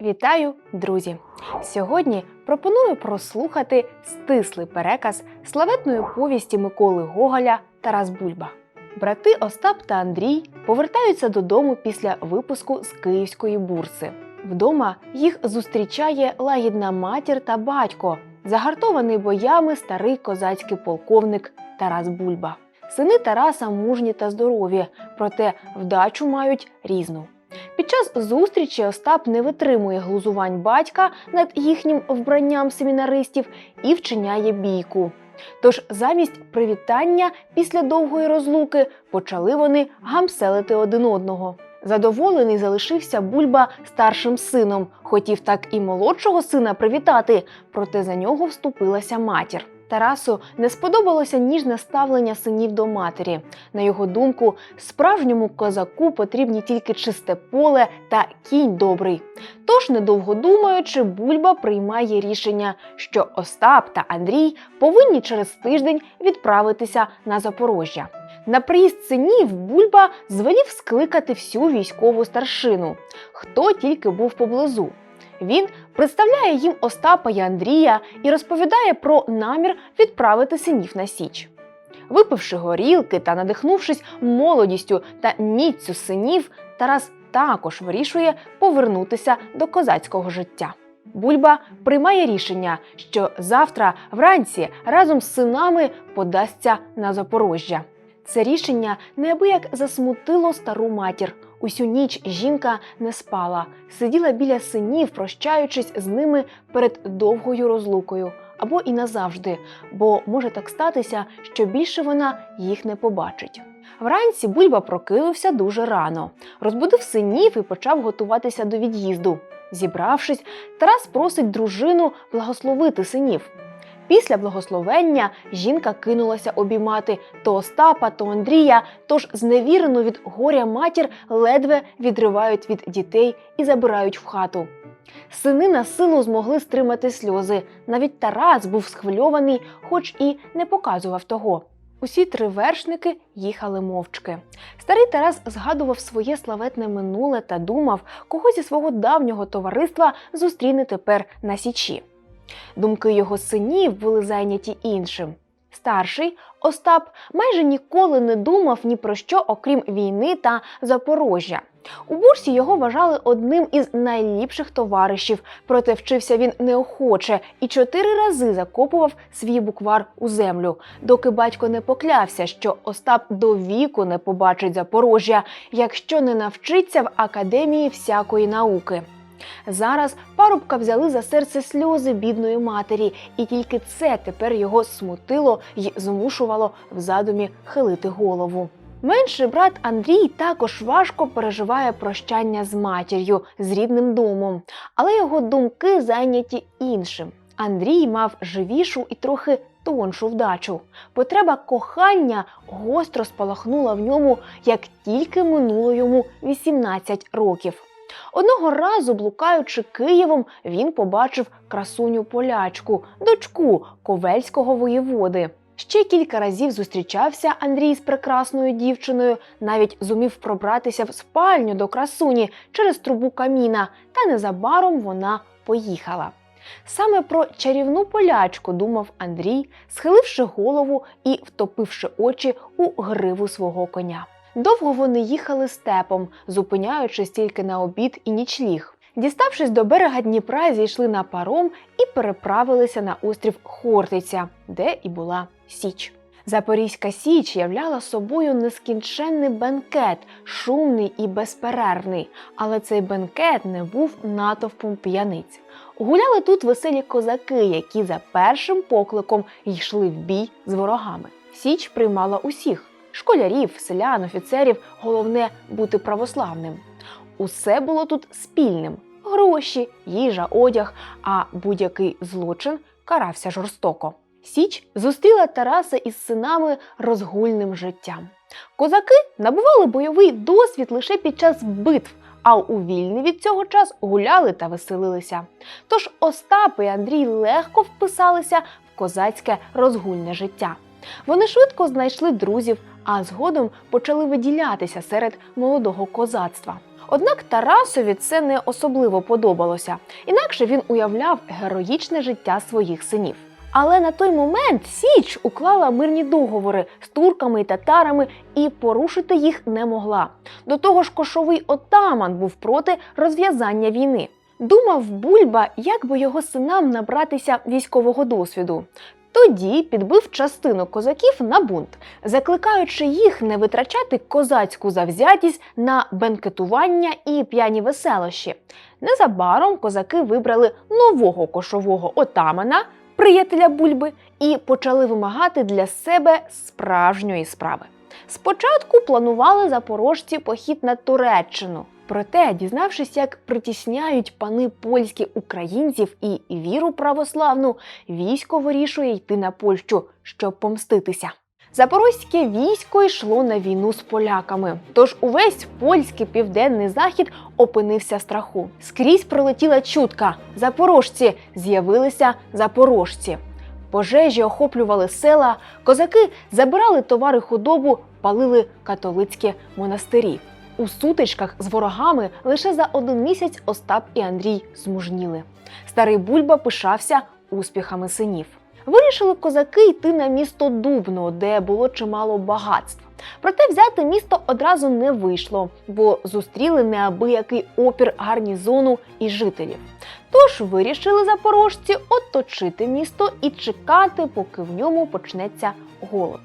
Вітаю, друзі! Сьогодні пропоную прослухати стислий переказ славетної повісті Миколи Гоголя Тарас Бульба. Брати Остап та Андрій повертаються додому після випуску з київської бурси. Вдома їх зустрічає лагідна матір та батько, загартований боями старий козацький полковник Тарас Бульба. Сини Тараса мужні та здорові, проте вдачу мають різну. Під час зустрічі Остап не витримує глузувань батька над їхнім вбранням семінаристів і вчиняє бійку. Тож замість привітання після довгої розлуки почали вони гамселити один одного. Задоволений залишився бульба старшим сином, хотів так і молодшого сина привітати, проте за нього вступилася матір. Тарасу не сподобалося ніжне ставлення синів до матері. На його думку, справжньому козаку потрібні тільки чисте поле та кінь добрий. Тож, недовго думаючи, бульба приймає рішення, що Остап та Андрій повинні через тиждень відправитися на Запорожжя. На приїзд синів Бульба звелів скликати всю військову старшину, хто тільки був поблизу. Він представляє їм Остапа і Андрія і розповідає про намір відправити синів на Січ. Випивши горілки та надихнувшись молодістю та міцю синів, Тарас також вирішує повернутися до козацького життя. Бульба приймає рішення, що завтра вранці разом з синами подасться на Запорожжя. Це рішення неабияк засмутило стару матір. Усю ніч жінка не спала, сиділа біля синів, прощаючись з ними перед довгою розлукою або і назавжди, бо може так статися, що більше вона їх не побачить. Вранці бульба прокинувся дуже рано, розбудив синів і почав готуватися до від'їзду. Зібравшись, Тарас просить дружину благословити синів. Після благословення жінка кинулася обіймати то Остапа, то Андрія, тож зневірену від горя матір ледве відривають від дітей і забирають в хату. Сини на силу змогли стримати сльози. Навіть Тарас був схвильований, хоч і не показував того. Усі три вершники їхали мовчки. Старий Тарас згадував своє славетне минуле та думав, кого зі свого давнього товариства зустріне тепер на січі. Думки його синів були зайняті іншим. Старший Остап майже ніколи не думав ні про що, окрім війни та Запорожжя. У бурсі його вважали одним із найліпших товаришів, проте вчився він неохоче і чотири рази закопував свій буквар у землю, доки батько не поклявся, що Остап до віку не побачить Запорожжя, якщо не навчиться в академії всякої науки. Зараз парубка взяли за серце сльози бідної матері, і тільки це тепер його смутило й змушувало в задумі хилити голову. Менший брат Андрій також важко переживає прощання з матір'ю, з рідним домом, але його думки зайняті іншим. Андрій мав живішу і трохи тоншу вдачу. Потреба кохання гостро спалахнула в ньому, як тільки минуло йому 18 років. Одного разу, блукаючи Києвом, він побачив красуню полячку, дочку ковельського воєводи. Ще кілька разів зустрічався Андрій з прекрасною дівчиною, навіть зумів пробратися в спальню до красуні через трубу каміна, та незабаром вона поїхала. Саме про чарівну полячку думав Андрій, схиливши голову і втопивши очі у гриву свого коня. Довго вони їхали степом, зупиняючись тільки на обід і нічліг. Діставшись до берега Дніпра, зійшли на паром і переправилися на острів Хортиця, де і була Січ. Запорізька Січ являла собою нескінченний бенкет, шумний і безперервний, але цей бенкет не був натовпом п'яниць. Гуляли тут веселі козаки, які за першим покликом йшли в бій з ворогами. Січ приймала усіх школярів, селян, офіцерів, головне бути православним. Усе було тут спільним: гроші, їжа, одяг, а будь-який злочин карався жорстоко. Січ зустріла Тараса із синами розгульним життям. Козаки набували бойовий досвід лише під час битв, а у вільний від цього час гуляли та веселилися. Тож Остап і Андрій легко вписалися в козацьке розгульне життя. Вони швидко знайшли друзів, а згодом почали виділятися серед молодого козацтва. Однак Тарасові це не особливо подобалося, інакше він уявляв героїчне життя своїх синів. Але на той момент Січ уклала мирні договори з турками і татарами і порушити їх не могла. До того ж, кошовий отаман був проти розв'язання війни. Думав Бульба, як би його синам набратися військового досвіду. Тоді підбив частину козаків на бунт, закликаючи їх не витрачати козацьку завзятість на бенкетування і п'яні веселощі. Незабаром козаки вибрали нового кошового отамана, приятеля Бульби, і почали вимагати для себе справжньої справи. Спочатку планували запорожці похід на Туреччину. Проте, дізнавшись, як притісняють пани польські українців і віру православну, військо вирішує йти на Польщу, щоб помститися. Запорозьке військо йшло на війну з поляками, тож увесь польський південний захід опинився страху. Скрізь пролетіла чутка: запорожці з'явилися запорожці. Пожежі охоплювали села, козаки забирали товари худобу, палили католицькі монастирі. У сутичках з ворогами лише за один місяць Остап і Андрій змужніли. Старий Бульба пишався успіхами синів. Вирішили козаки йти на місто Дубно, де було чимало багатств. Проте взяти місто одразу не вийшло, бо зустріли неабиякий опір гарнізону і жителів. Тож вирішили запорожці оточити місто і чекати, поки в ньому почнеться голод.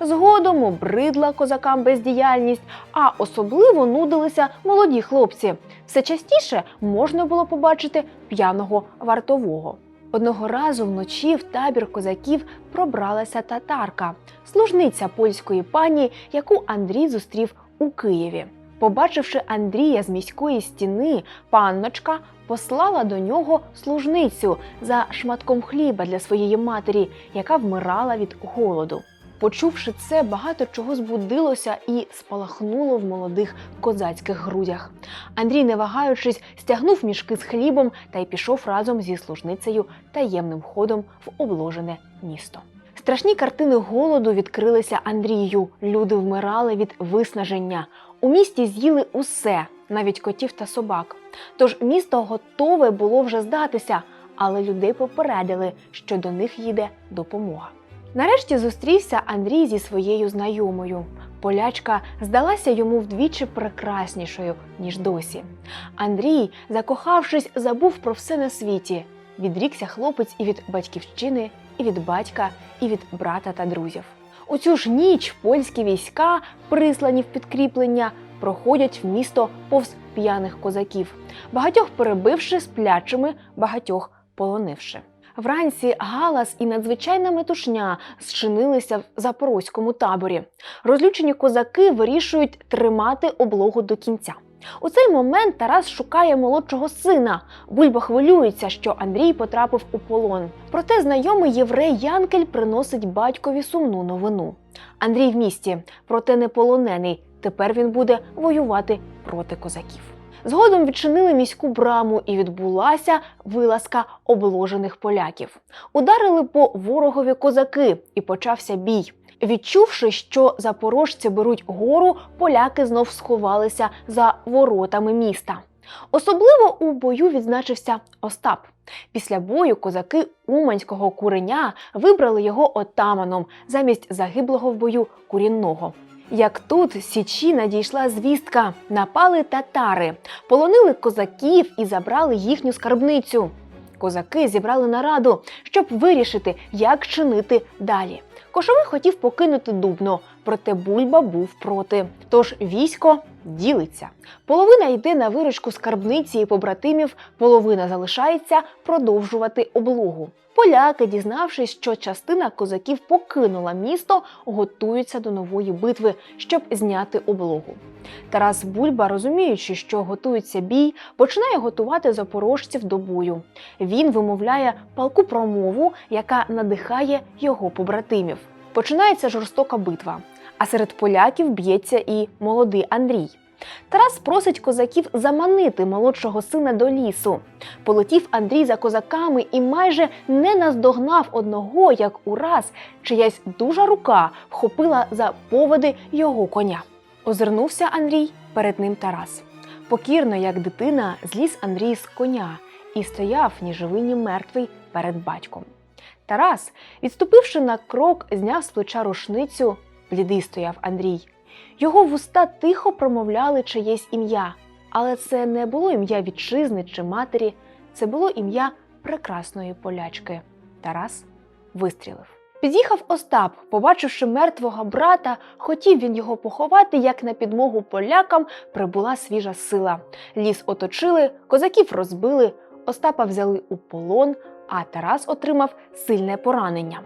Згодом обридла козакам бездіяльність, а особливо нудилися молоді хлопці. Все частіше можна було побачити п'яного вартового. Одного разу вночі в табір козаків пробралася татарка, служниця польської пані, яку Андрій зустрів у Києві. Побачивши Андрія з міської стіни, панночка послала до нього служницю за шматком хліба для своєї матері, яка вмирала від голоду. Почувши це, багато чого збудилося і спалахнуло в молодих козацьких грудях. Андрій, не вагаючись, стягнув мішки з хлібом та й пішов разом зі служницею таємним ходом в обложене місто. Страшні картини голоду відкрилися Андрію. Люди вмирали від виснаження. У місті з'їли усе, навіть котів та собак. Тож місто готове було вже здатися, але людей попередили, що до них їде допомога. Нарешті зустрівся Андрій зі своєю знайомою. Полячка здалася йому вдвічі прекраснішою, ніж досі. Андрій, закохавшись, забув про все на світі. Відрікся хлопець і від батьківщини, і від батька, і від брата та друзів. У цю ж ніч польські війська, прислані в підкріплення, проходять в місто повз п'яних козаків, багатьох перебивши сплячими, багатьох полонивши. Вранці галас і надзвичайна метушня зчинилися в запорозькому таборі. Розлючені козаки вирішують тримати облогу до кінця. У цей момент Тарас шукає молодшого сина. Бульба хвилюється, що Андрій потрапив у полон. Проте знайомий єврей Янкель приносить батькові сумну новину. Андрій в місті, проте не полонений. Тепер він буде воювати проти козаків. Згодом відчинили міську браму і відбулася вилазка обложених поляків. Ударили по ворогові козаки, і почався бій. Відчувши, що запорожці беруть гору, поляки знов сховалися за воротами міста. Особливо у бою відзначився Остап. Після бою козаки Уманського куреня вибрали його отаманом замість загиблого в бою курінного. Як тут Січі надійшла звістка, напали татари, полонили козаків і забрали їхню скарбницю. Козаки зібрали нараду, щоб вирішити, як чинити далі. Кошовий хотів покинути Дубно, проте Бульба був проти. Тож військо ділиться. Половина йде на виручку скарбниці і побратимів, половина залишається продовжувати облогу. Поляки, дізнавшись, що частина козаків покинула місто, готуються до нової битви, щоб зняти облогу. Тарас Бульба, розуміючи, що готується бій, починає готувати запорожців до бою. Він вимовляє палку промову, яка надихає його побратимів. Починається жорстока битва. А серед поляків б'ється і молодий Андрій. Тарас просить козаків заманити молодшого сина до лісу. Полетів Андрій за козаками і майже не наздогнав одного, як ураз чиясь дужа рука вхопила за поводи його коня. Озирнувся Андрій, перед ним Тарас. Покірно, як дитина, зліз Андрій з коня і стояв ні живий, ні мертвий перед батьком. Тарас, відступивши на крок, зняв з плеча рушницю. Блідий стояв Андрій. Його вуста тихо промовляли чиєсь ім'я, але це не було ім'я вітчизни чи матері, це було ім'я прекрасної полячки. Тарас вистрілив. Під'їхав Остап, побачивши мертвого брата, хотів він його поховати, як на підмогу полякам прибула свіжа сила. Ліс оточили, козаків розбили, Остапа взяли у полон, а Тарас отримав сильне поранення.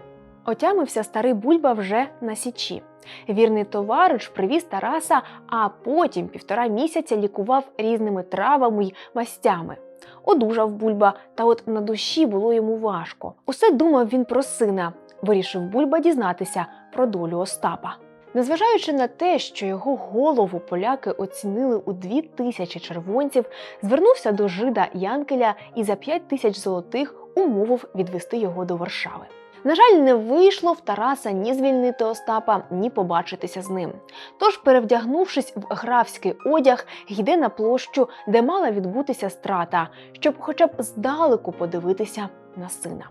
Отямився старий бульба вже на січі. Вірний товариш привіз Тараса, а потім півтора місяця лікував різними травами й мастями. Одужав бульба, та от на душі було йому важко. Усе думав він про сина. Вирішив бульба дізнатися про долю Остапа. Незважаючи на те, що його голову поляки оцінили у дві тисячі червонців, звернувся до жида Янкеля і за п'ять тисяч золотих умовив відвести його до Варшави. На жаль, не вийшло в Тараса ні звільнити Остапа, ні побачитися з ним. Тож, перевдягнувшись в графський одяг, йде на площу, де мала відбутися страта, щоб хоча б здалеку подивитися на сина.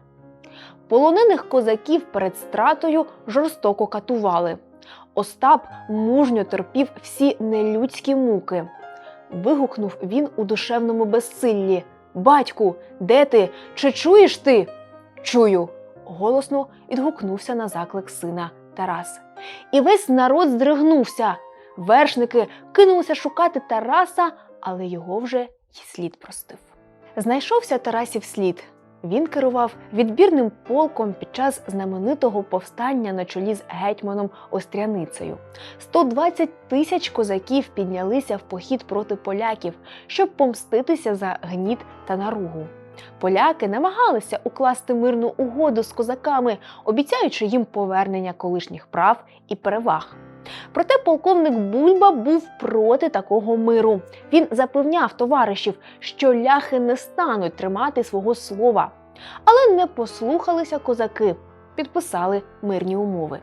Полонених козаків перед стратою жорстоко катували. Остап мужньо терпів всі нелюдські муки. Вигукнув він у душевному безсиллі: Батьку, де ти? Чи чуєш ти? Чую. Голосно відгукнувся на заклик сина Тарас. І весь народ здригнувся. Вершники кинулися шукати Тараса, але його вже й слід простив. Знайшовся Тарасів слід. Він керував відбірним полком під час знаменитого повстання на чолі з гетьманом Остряницею. 120 тисяч козаків піднялися в похід проти поляків, щоб помститися за гніт та наругу. Поляки намагалися укласти мирну угоду з козаками, обіцяючи їм повернення колишніх прав і переваг. Проте полковник Бульба був проти такого миру. Він запевняв товаришів, що ляхи не стануть тримати свого слова. Але не послухалися козаки, підписали мирні умови.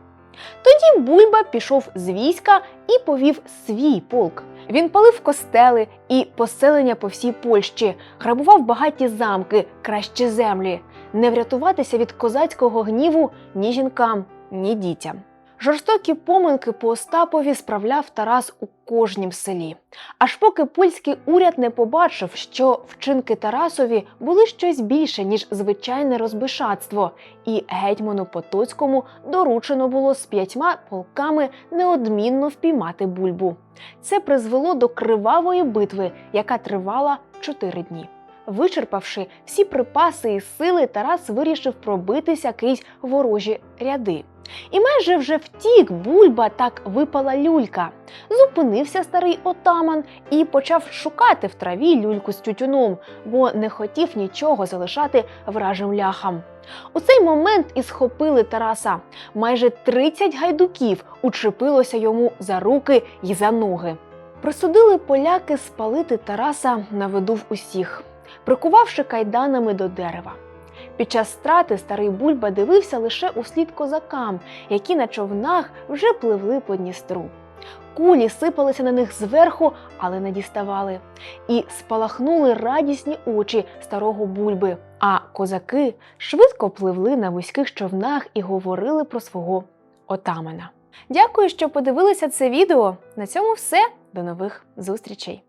Тоді Бульба пішов з війська і повів свій полк. Він палив костели і поселення по всій Польщі, грабував багаті замки, кращі землі, не врятуватися від козацького гніву ні жінкам, ні дітям. Жорстокі помилки по Остапові справляв Тарас у кожнім селі. Аж поки польський уряд не побачив, що вчинки Тарасові були щось більше, ніж звичайне розбишатство, і гетьману Потоцькому доручено було з п'ятьма полками неодмінно впіймати бульбу. Це призвело до кривавої битви, яка тривала чотири дні. Вичерпавши всі припаси і сили, Тарас вирішив пробитися крізь ворожі ряди. І майже вже втік бульба, так випала люлька. Зупинився старий отаман і почав шукати в траві люльку з тютюном, бо не хотів нічого залишати вражим ляхам. У цей момент і схопили Тараса. Майже 30 гайдуків учепилося йому за руки й за ноги. Присудили поляки спалити Тараса на виду в усіх, прикувавши кайданами до дерева. Під час страти старий бульба дивився лише услід козакам, які на човнах вже пливли по Дністру. Кулі сипалися на них зверху, але не діставали, і спалахнули радісні очі старого бульби. А козаки швидко пливли на вузьких човнах і говорили про свого отамана. Дякую, що подивилися це відео. На цьому все. До нових зустрічей!